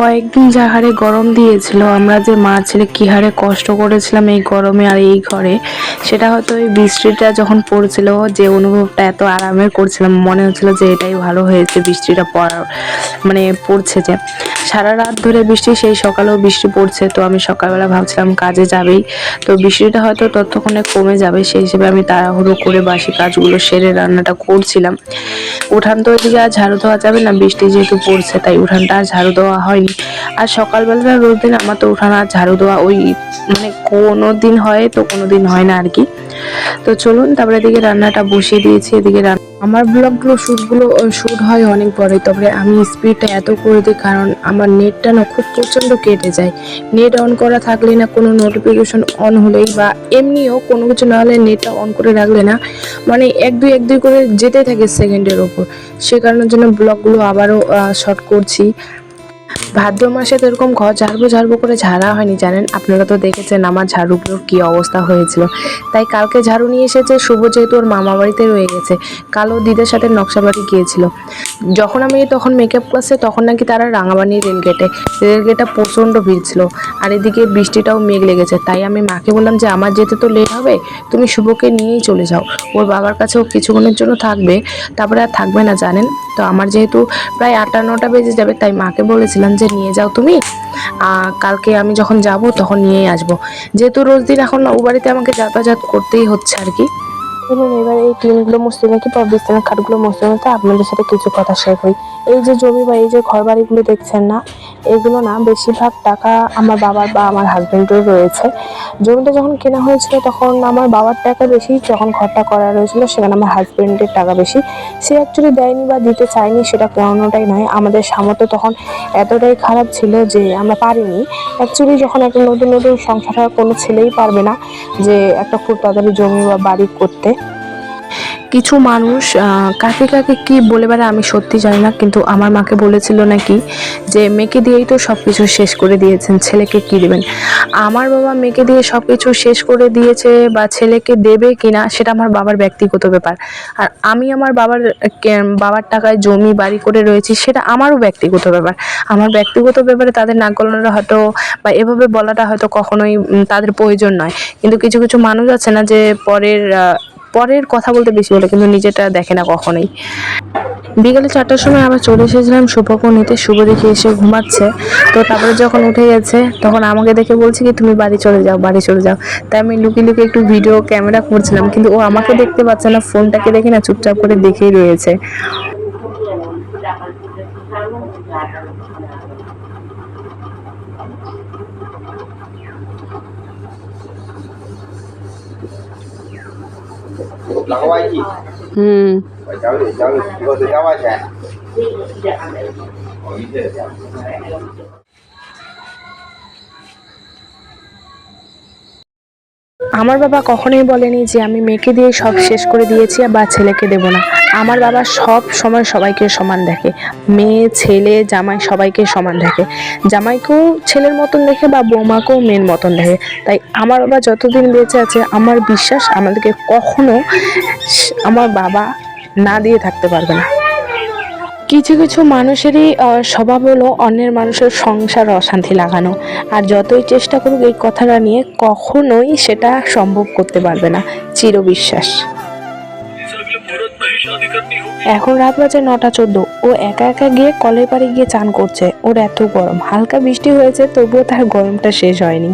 কয়েকদিন যা হারে গরম দিয়েছিল, আমরা যে মা ছেলে কি হারে কষ্ট করেছিলাম এই গরমে আর এই ঘরে, সেটা হয়তো এই বৃষ্টিটা যখন পড়ছিল, যে অনুভবটা এত আরামের করছিলাম, মনে হচ্ছিল যে এটাই ভালো হয়েছে বৃষ্টিটা পড়ার মানে পড়ছে যে। সারা রাত ধরে বৃষ্টি, সেই সকালেও বৃষ্টি পড়ছে, তো আমি সকালবেলা ভাবছিলাম কাজে যাবেই। তো বৃষ্টিটা হয়তো ততক্ষণে কমে যাবে, সেই হিসেবে আমি তাড়াহুড়ো করে বাসি কাজগুলো সেরে রান্নাটা করছিলাম। উঠান তো ওইদিকে আর ঝাড়ু দেওয়া যাবে না, বৃষ্টি যেহেতু পড়ছে, তাই উঠানটা আর ঝাড়ু দেওয়া হয়নি। আর সকালবেলা রোজ দিন আমার তো উঠান ঝাড়ু দেওয়া ওই মানে কোনো দিন হয় তো কোনো দিন হয় না আর কি তো চলুন, তারপরে এদিকে রান্নাটা বসিয়ে দিয়েছি, এদিকে রান্না আমার ব্লগগুলো শ্যুটগুলো শ্যুট হয় অনেক পরে, তবে আমি স্পিডটা এত করে দিই কারণ আমার নেটটা না খুব প্রচণ্ড কেটে যায়। নেট অন করা থাকলে না কোনো নোটিফিকেশন অন হলেই বা এমনিও কোনো কিছু না হলে নেটটা অন করে রাখলে না মানে এক দুই এক দুই করে যেতেই থাকে সেকেন্ডের ওপর। সে কারণের জন্য ব্লগগুলো আবারও শর্ট করছি। ভাদ্র মাসে তো এরকম ঘর ঝাড়বো ঝাড়বো করে ঝাড়া হয়নি, জানেন? আপনারা তো দেখেছেন আমার ঝাড়ুগুলোর কি অবস্থা হয়েছিল। তাই কালকে ঝাড়ু নিয়ে এসেছে, শুভ যেহেতু ওর মামা বাড়িতে রয়ে গেছে। কালো দিদের সাথে নকশা বাড়ি গিয়েছিল। যখন আমি তখন মেকআপ ক্লাসে তখন নাকি তারা রাঙাবানি রেলগেটে রেলগেটটা প্রচণ্ড ভিড় ছিল। আর এদিকে বৃষ্টিটাও মেঘ লেগেছে। তাই আমি মাকে বললাম যে, আমার যেতে তো লেট হবে, তুমি শুভকে নিয়েই চলে যাও। ওর বাবার কাছেও কিছুক্ষণের জন্য থাকবে। তারপরে আর থাকবে না, জানেন? তো আমার যেহেতু প্রায় আটটা, নটা বেজে যাবে, তাই মাকে বলেছিলাম যে, নিয়ে যাও তুমি। কালকে আমি যখন যাব, তখন নিয়েই আসব। যেহেতু রোজ দিন এখন ও বাড়িতে আমাকে যাতায়াত করতেই হচ্ছে আর কি। চলুন এবার এই টিনগুলো মুছতে নাকি বা বিছানার খাটগুলো মুছতে মুছতে আপনাদের সাথে কিছু কথা শেয়ার করি। এই যে জমি বা এই যে ঘর বাড়িগুলো দেখছেন না এগুলো না বেশিরভাগ টাকা আমার বাবার বা আমার হাজবেন্ডের রয়েছে। জমিটা যখন কেনা হয়েছিল তখন আমার বাবার টাকা বেশি, যখন ঘরটা করা রয়েছিল সেখানে আমার হাজবেন্ডের টাকা বেশি। সে অ্যাকচুয়ালি দেয়নি বা দিতে চায়নি, সেটা কোনোটাই নয়। আমাদের সামর্থ্য তখন এতটাই খারাপ ছিল যে আমরা পারিনি। অ্যাকচুয়ালি যখন একটা নতুন নতুন সংসার কোনো ছেলেই পারবে না যে একটা খুব তাড়াতাড়ি জমি বা বাড়ি করতে। কিছু মানুষ কাকে কাকে কি বলে বেড়ায় আমি সত্যি জানি না, কিন্তু আমার মাকে বলেছিল নাকি যে, মেয়েকে দিয়েই তো সব কিছু শেষ করে দিয়েছেন, ছেলেকে কি দেবেন? আমার বাবা মেয়েকে দিয়ে সব কিছু শেষ করে দিয়েছে বা ছেলেকে দেবে কিনা, সেটা আমার বাবার ব্যক্তিগত ব্যাপার। আর আমি আমার বাবার বাবার টাকায় জমি, বাড়ি করে রয়েছি, সেটা আমারও ব্যক্তিগত ব্যাপার। আমার ব্যক্তিগত ব্যাপারে তাদের নাক গলানোটা হয়তো বা এভাবে বলাটা হয়তো কখনোই তাদের প্রয়োজন নয়। কিন্তু কিছু কিছু মানুষ আছে না যে, পরের পরের কথা বলতে বেশি বলে, কিন্তু নিজেটা দেখে না কখনোই। বিকেলে চারটার সময় আবার চলে এসেছিলাম শুভকে নিতে, শুভ দেখে এসে ঘুমাচ্ছে। তো তারপরে যখন উঠে গেছে, তখন আমাকে দেখে বলছে কি, তুমি বাড়ি চলে যাও, বাড়ি চলে যাও। তাই আমি লুকিয়ে লুকিয়ে একটু ভিডিও ক্যামেরা করছিলাম কিন্তু ও আমাকে দেখতে পাচ্ছে না, ফোনটাকে দেখে না, চুপচাপ করে দেখেই রয়েছে। Thế. আমার বাবা কখনোই বলেনি যে আমি মেয়েকে দিয়ে সব শেষ করে দিয়েছি বা ছেলেকে দেব না। আমার বাবা সব সময় সবাইকে সমান দেখে। মেয়ে, ছেলে, জামাই সবাইকে সমান দেখে। জামাইকেও ছেলের মতন দেখে বা বৌমাকেও মেয়ের মতন দেখে। তাই আমার বাবা যতদিন বেঁচে আছে, আমার বিশ্বাস আমাদেরকে কখনো আমার বাবা না দিয়ে থাকতে পারবে না। কিছু কিছু মানুষেরই স্বভাব হলো অন্যের মানুষের সংসার অশান্তি লাগানো। আর যতই চেষ্টা করুক এই কথাটা নিয়ে কখনোই সেটা সম্ভব করতে পারবে না। চিরবিশ্বাস। এখন রাত বাজে নটা চোদ্দ। ও একা একা গিয়ে কলের পাড়ে গিয়ে চান করছে। ওর এত গরম। হালকা বৃষ্টি হয়েছে, তবুও তার গরমটা শেষ হয়নি।